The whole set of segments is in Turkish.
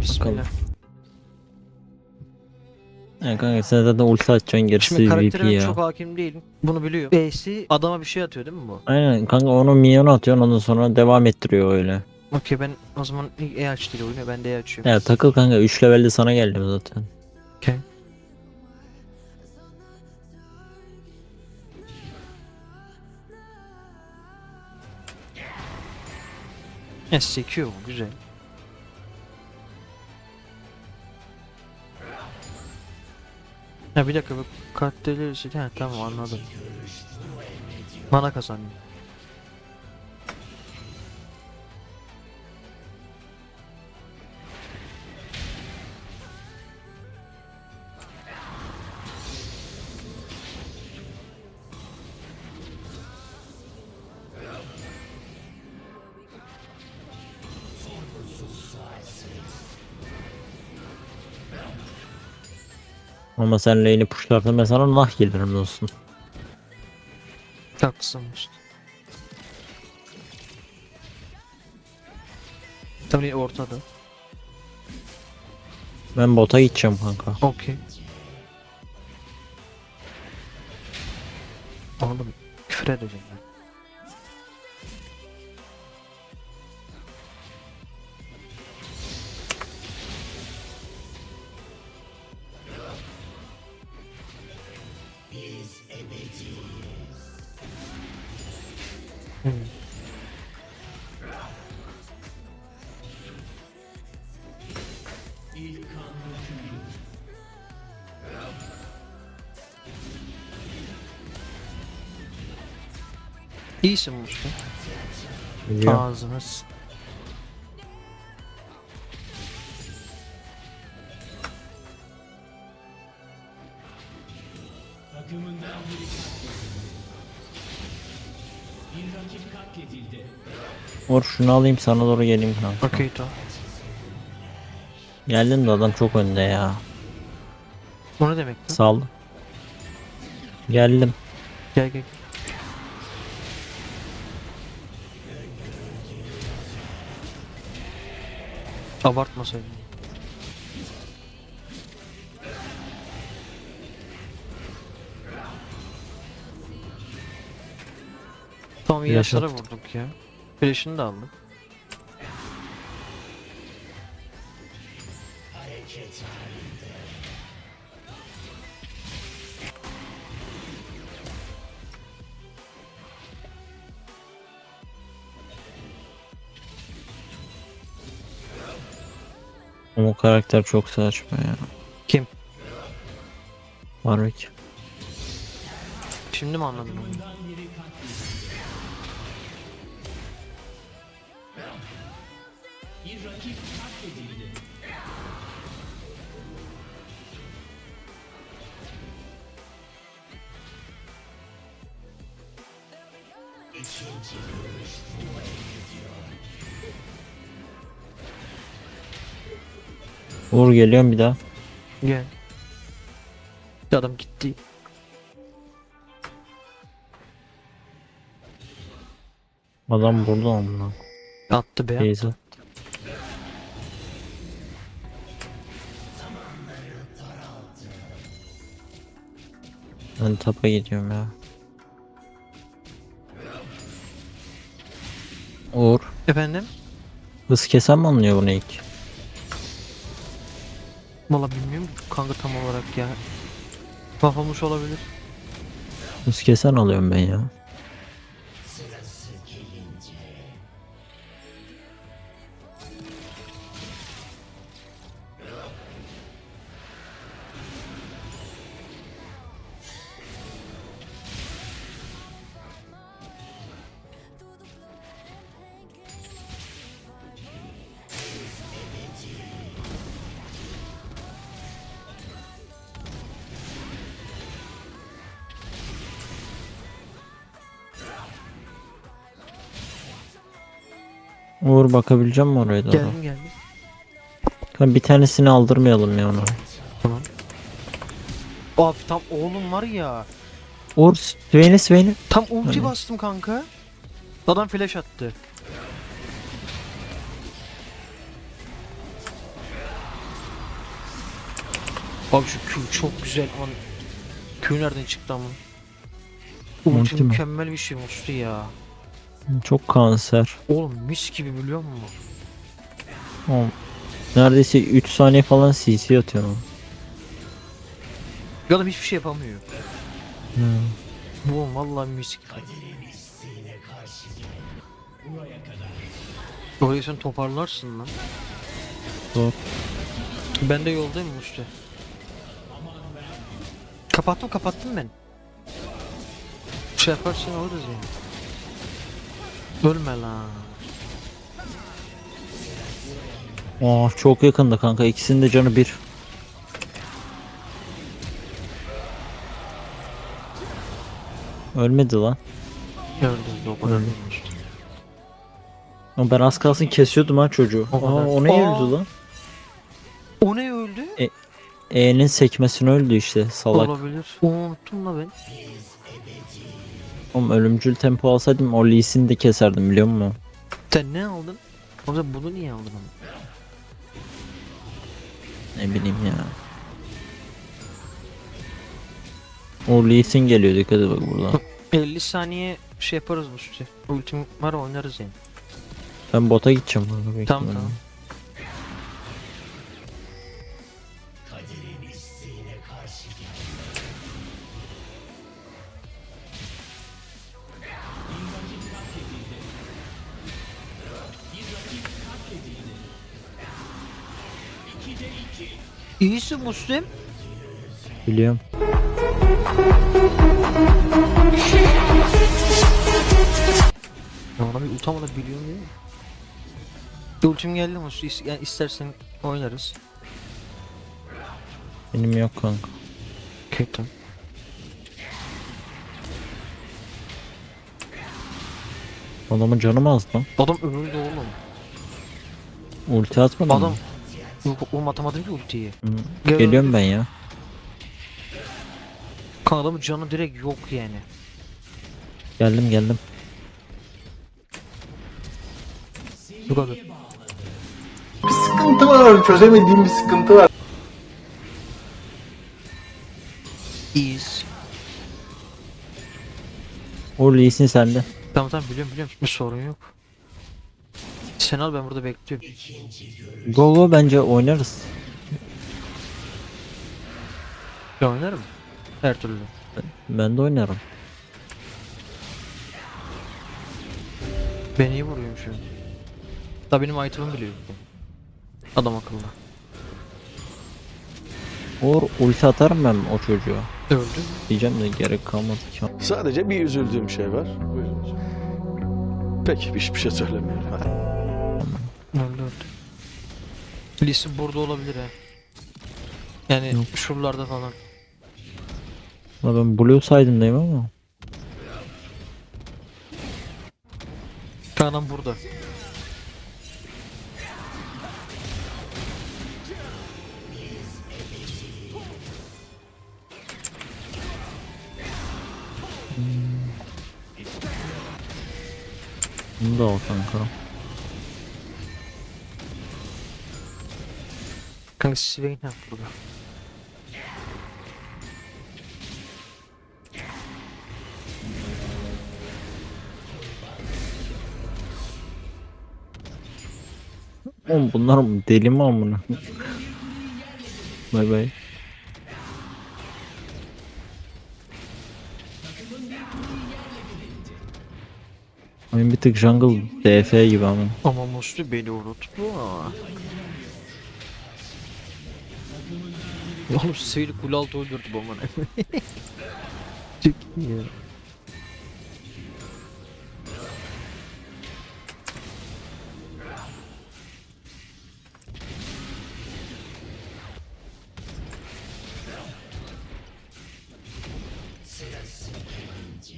Bismillah. Ya kanka sen zaten ulti atacaksın gerisi Şimdi VP ya. çok hakim değilim. Bunu biliyor. B'si adama bir şey atıyor değil mi bu? Aynen kanka onu minyona atıyorsun ondan sonra devam ettiriyor öyle. Okey ben o zaman ilk E açtıyla oynuyor. Ben de E açıyorum. Ya takıl kanka 3 levelde sana geldim zaten. Okey. Ya sekiyor bu güzel. Ya bir dakika bu kartları ha tamam anladım. Mana kazanıyor. Ama sen lane'i pushlarsan ben sana nah gelirim dostum. Haklısın. Tabii ortada. Ben bota gideceğim kanka. Okey. Oğlum küfür edeceğim ben. İyisin Mustafa. Biliyorum. Ağzınız. Or şunu alayım sana doğru geleyim kanka. Okey tamam. Geldin de adam çok önde ya. Bu ne demek lan? Sal. Geldim. Gel gel. Abartmasaydın. Tamam iyi Flash hasara at. vurduk ya. Flash'ını da aldık. O karakter çok saçma ya. Kim? Warwick. Şimdi mi anladın onu? Uğur geliyorum bir daha. Gel. Adam gitti. Adam burada onunla. Attı be. Beyza. Ben tapa gidiyorum ya. Uğur. Efendim? Hız kesen mi anlıyor bunu ilk? Valla bilmiyorum kanka tam olarak ya. Kafamız olabilir. Hız kesen alıyorum ben ya. Uğur bakabileceğim mi oraya doğru? Geldim geldim. Kanka bir tanesini aldırmayalım ya ona. Tamam. Abi tam oğlum var ya. Uğur Swain'i Swain'i. Tam ulti Hani? bastım kanka. Adam flash attı. Abi şu Q çok güzel aman. Q nereden çıktı ama? Ulti mükemmel bir şey Musti ya. Çok kanser. Oğlum mis gibi biliyor musun? Oğlum, neredeyse 3 saniye falan CC atıyor. o. Ya adam hiçbir şey yapamıyor. Hmm. Oğlum vallahi mis gibi. Orayı sen toparlarsın lan. Zor. Ben de yoldayım Musti. Kapattım kapattım ben. Şey yaparsan alırız yani. Ölme lan. Aa, çok yakında kanka. İkisinin de canı bir. Ölmedi lan. Öldüm de o kadar Öldü. Ama ben az kalsın kesiyordum ha çocuğu. O Aa, o ne öldü lan? O ne öldü? E'nin sekmesini öldü işte salak. Olabilir. Onu unuttum la ben. Oğlum ölümcül tempo alsaydım o Lee Sin'i de keserdim biliyor musun? Sen ne aldın? O zaman bunu niye aldın ama? Ne bileyim ya. O Lee Sin geliyor dikkat et bak buradan. 50 saniye şey yaparız Musti. Ultim var oynarız yani. Ben bota gideceğim. burada büyük Tamam, ihtimalle. tamam. İyisin Müslim. Biliyorum. Ya ona bir utanma da biliyorum değil mi? Ultim geldi Musti. İs- Yani istersen oynarız. Benim yok kanka. Kötü. Adamın canı mı az lan? Adam öldü oğlum. Ulti atmadın Adam mı? Yok oğlum atamadım ki ultiyi. Gel- Geliyorum ben ya. Kan adamın canı direkt yok yani. Geldim geldim. Kadar. Bir sıkıntı var, çözemediğim bir sıkıntı var. İyiyiz. O Lee Sin sende. Tamam tamam biliyorum biliyorum. Bir sorun yok. Sen al ben burada bekliyorum. Go go bence oynarız. Ya oynarım. Her türlü. Ben de oynarım. Ben iyi vuruyorum şu an. Da benim item'ım bile yok. Adam akıllı. Or ulti atarım ben o çocuğa. Öldü. Diyeceğim de gerek kalmadı ki. Sadece bir üzüldüğüm şey var. Buyurun hocam. Peki hiçbir şey söylemiyorum. Öldü öldü. Lisi burada olabilir ha. Yani Yok. şuralarda falan. Ulan ben Blue side'ındayım ama. Adam burada. Bunu da al kanka. Kanka Swain ha burada. Oğlum bunlar deli mi amına? Bay bay. Oyun bir tık jungle DF gibi ama. Ama Muslu beni unutma. Oğlum Seyli kule altı öldürdü bu amına. Çok iyi ya.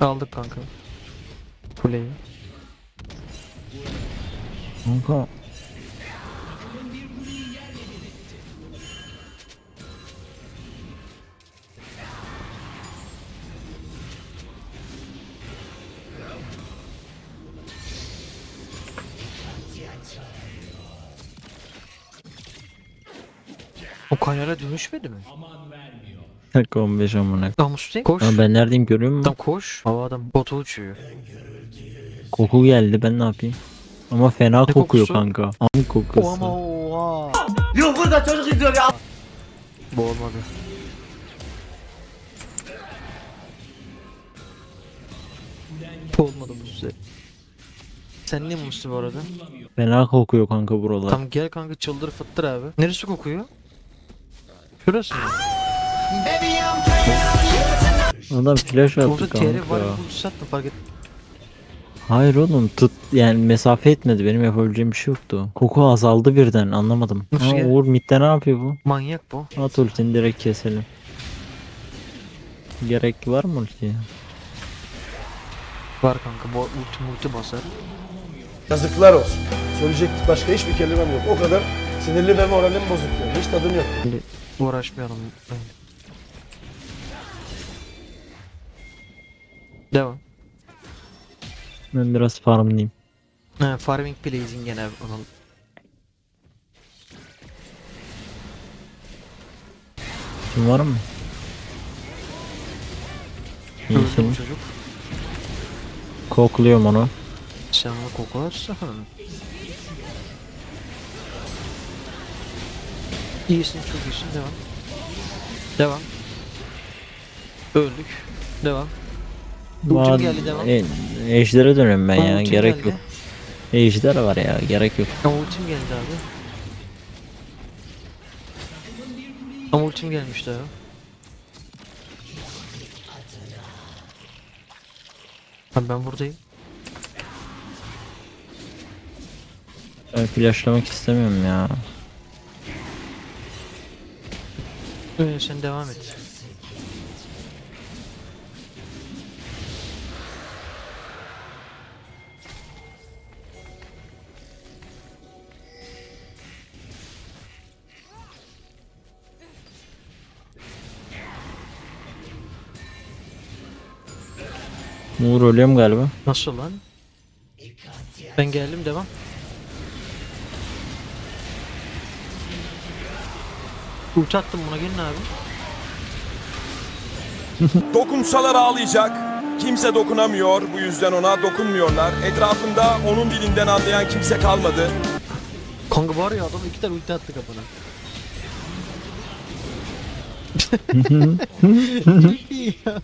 Aldık kanka. Kuleyi. Kanka O kanyara dönüşmedi mi? Dakika 15 amına. Tamam Mustafa koş. Lan ben neredeyim görüyor musun? Tam koş. Hava adam botu uçuyor. Koku geldi ben ne yapayım? Ama fena Ne kokuyor kokusu? kanka. Am kokusu. O ama oha. Yok burada çocuk izliyor ya. Bu olmadı. Bu olmadı Mustafa. Sen ne Mustafa bu arada? Fena kokuyor kanka buralar. Tam gel kanka çıldır fıttır abi. Neresi kokuyor? Şurası mı? Adam flash attı Orada TR var kanka. Bu sattım fark et. Hayır oğlum tut yani mesafe etmedi benim yapabileceğim bir şey yoktu. Koku azaldı birden anlamadım. Ha, ya? Uğur midde ne yapıyor bu? Manyak bu. At ultini direkt keselim. Gerek var mı ultiye? Var kanka bu ulti multi basar. Yazıklar olsun. Söyleyecek başka hiçbir kelimem yok. O kadar sinirli ve moralim bozuk yani. Hiç tadım yok. Şimdi uğraşmayalım. Devam. Ben biraz farmlayayım. Ha, farming blazing gene onu. Kim var mı? Öldü bu İyisin. çocuk. Kokluyorum onu. Sen onu kokularsa. İyisin çok iyisin devam. Devam. Öldük. Devam. Ultim geldi, devam. E, ejder'e dönüyorum ben Ama ya ultim gerek geldi. yok. Ejder var ya gerek yok. Ama ultim geldi abi. Ama ultim gelmişti abi. Abi ben buradayım. Ben flashlamak istemiyorum ya. Ee, sen devam et. Uğur ölüyorum galiba. Nasıl lan? Ben geldim devam. Ulti attım buna gelin abi. Dokunsalar ağlayacak. Kimse dokunamıyor. Bu yüzden ona dokunmuyorlar. Etrafında onun dilinden anlayan kimse kalmadı. Kanka var ya adam iki tane ulti attı kafana.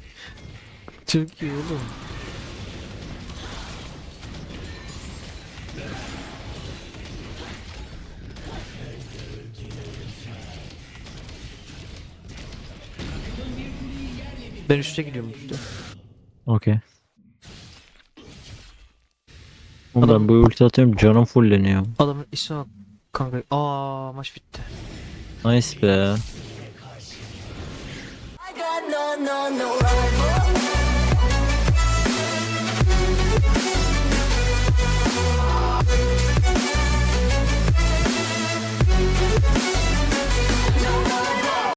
Çok iyi oğlum. Ben üste gidiyorum üste. Okey. Oğlum Adam- ben bu ulti atıyorum canım fulleniyor. Adamın ismi bak. Kanka aa maç bitti. Nice be. I got no, no, no rival.